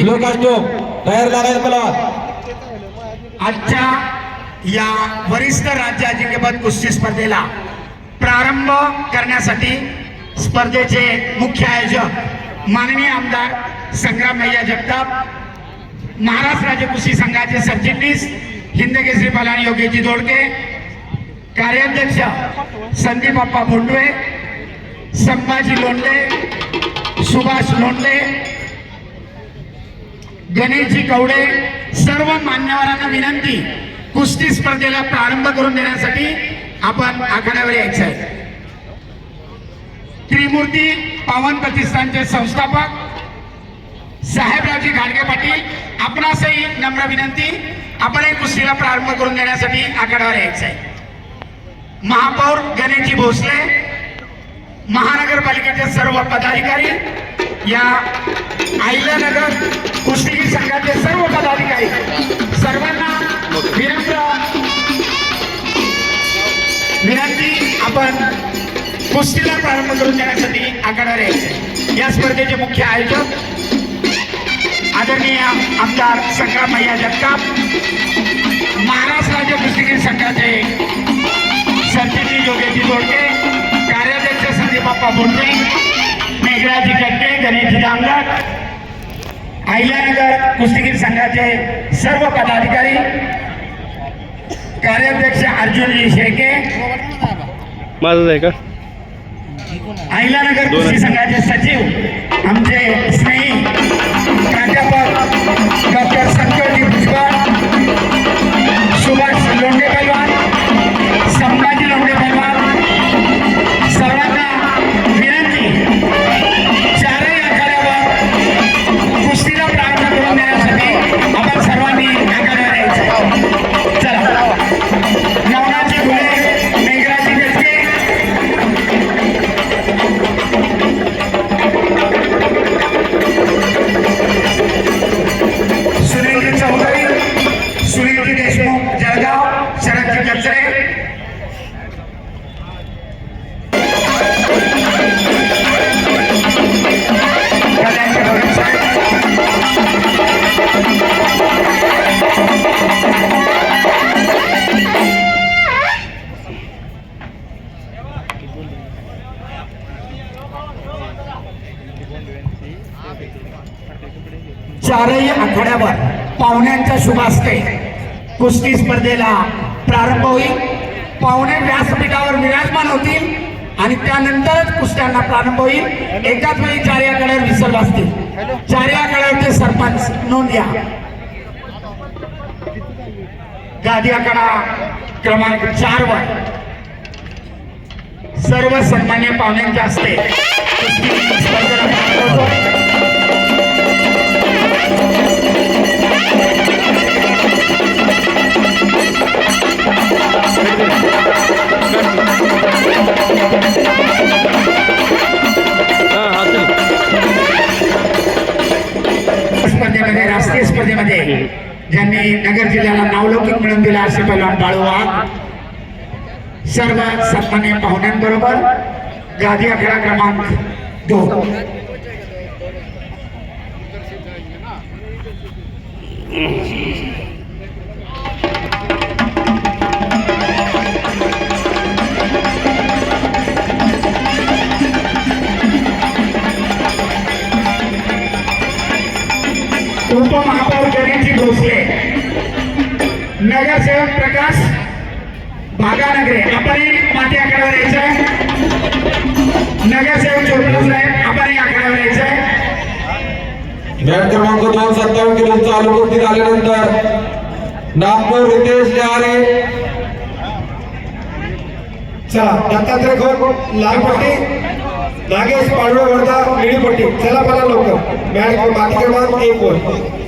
Blue costume तयार लागायला मला आजच्या या वरिष्ठ राज्य अजिंक्यपद कुस्ती स्पर्धेला प्रारंभ करण्यासाठी स्पर्धेचे मुख्य आयोजक माननीय आमदार संग्राम भैया जगताप महाराष्ट्र राज्य कुस्ती संघाचे सरचिटणीस हिंदकेसरी पलानी योगेजी दोडके कार्याध्यक्ष संदीप अप्पा बोंडवे संभाजी लोंढे सुभाष लोंढे गणेशजी कवडे सर्व मान्यवरांना विनंती कुस्ती स्पर्धेला प्रारंभ करून देण्यासाठी आपण आखाड्यावर यायचं आहे. त्रिमूर्ती पावन प्रतिष्ठानचे संस्थापक साहेबरावजी घाडगे पाटील आपणासही नम्र विनंती आपणही कुस्तीला प्रारंभ करून देण्यासाठी आखाड्यावर यायचं आहे. महापौर गणेशजी भोसले महानगरपालिकेचे सर्व पदाधिकारी या अहिल्यानगर कुस्ती संघाचे सर्व पदाधिकारी सर्वांना विनम्र विनंती आपण कुस्तीला प्रारंभ करून देण्यासाठी आखाड्यावर यायचे या स्पर्धेचे मुख्य आयोजक आदरणीय आमदार संग्रामय्या जगताप महाराष्ट्र राज्य कुस्तीगीर संघाचे सरचिटणीस योगेजी दोडके कार्याध्यक्ष संदीप बाप्पा बोडके मेघराजी कट्टे गणेशजी डांगर अहिल्यानगर कुस्तीगीर संघाचे सर्व पदाधिकारी कार्याध्यक्ष अर्जुनजी शेळके. माझंच आहे का? अहिल्यानगर कुस्ती संघाचे सचिव आमचे स्नेही प्राध्यापक डॉक्टर चारही आठवड्यावर पाहुण्यांच्या शुभास्ते. कुस्ती स्पर्धेला प्रारंभ होईल. पाहुणे व्यासपीठावर विराजमान होतील आणि त्यानंतरच कुस्त्यांना प्रारंभ होईल. एकाच वेळी चारही आखाड्यावर विसर्ग असतील चारही आखाड्यावरचे सरपंच नोंद घ्या. गादी आखाडा क्रमांक चार वर. सर्व सन्मान्य पाहुण्यांच्या हस्ते कुस्ती स्पर्धेला स्पर्धेमध्ये ज्यांनी नगर जिल्ह्याला नावलौकिक मिळवून दिला असे पहिला बाळू वाघ सर्व सन्मान्य पाहुण्यांबरोबर गादी अकरा क्रमांक दोन Mm-hmm. भागानगरे आपणही माती आखाड्यावर यायचंय. नगरसेवक चोपडा साहेब आपणही आखाड्यावर यायचंय. मॅच क्रमांक दोन सत्तावन्न किलो चालू कुस्ती झाल्यानंतर नागपूर रितेश लिहारे. चला दत्तात्रय खोत लाल पट्टी नागेश पांडवे वर्धा निळी पट्टी. चला मला लवकर. मॅच माती क्रमांक एक वर.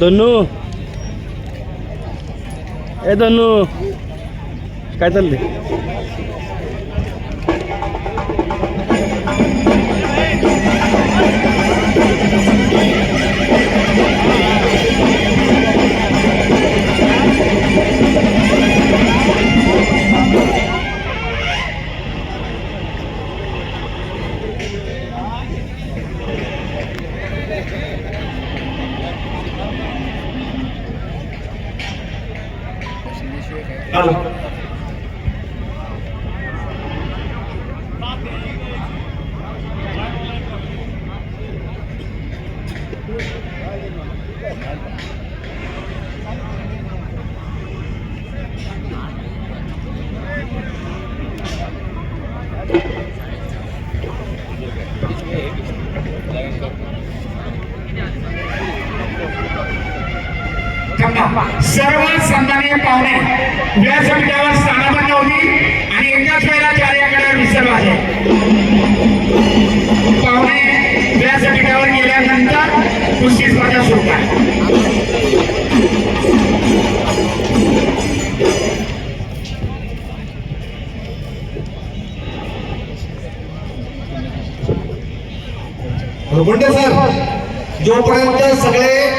दोनू ए दोनू काय चाललंय? सन्माननीय पाहुणे व्यासपीठावर स्थानापन्न होती आणि एकाच वेळेला चार्याकडे विसर्ग आहे. पाहुणे व्यासपीठावर गेल्यानंतर कुस्ती स्पर्धा सुरू करा. गुंडे सर जोपर्यंत सगळे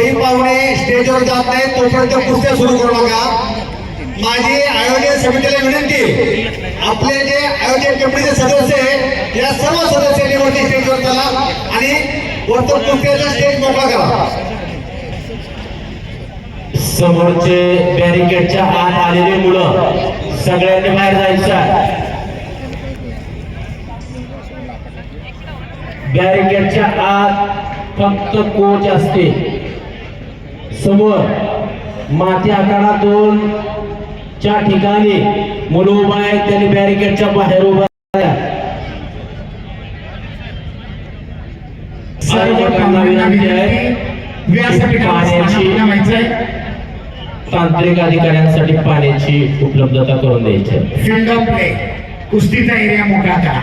पै पाहुणे स्टेजवर जात नाही तोपर्यंत कुस्त्या सुरू करू नका. माझी आयोजन समितीला विनंती आपले जे आयोजन कमिटीचे सदस्य आहे या सर्व सदस्यांनी वरती स्टेजवर चला आणि वरतो कुस्त्याचा स्टेज मोकळा करा. समोरचे बॅरिकेडच्या आत आलेले मुलं सगळ्यांनी बाहेर जायचं आहे. बॅरिकेडच्या आत फक्त कोच असते समोर माती आखाडा दोन. च्या ठिकाणी मुलं उभा आहेत त्यांनी बॅरिकेडच्या बाहेर उभा तांत्रिक अधिकाऱ्यांसाठी पाण्याची उपलब्धता करून द्यायची आहे. फील्ड ऑफ प्ले कुस्तीचा एरिया करा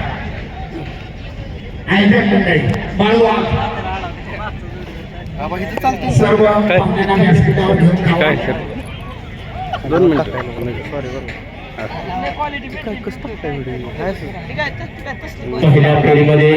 मंडळी बाळू. सर्व काय? दोन मिनिटं. सॉरी बरोबर पहिल्या फेरीमध्ये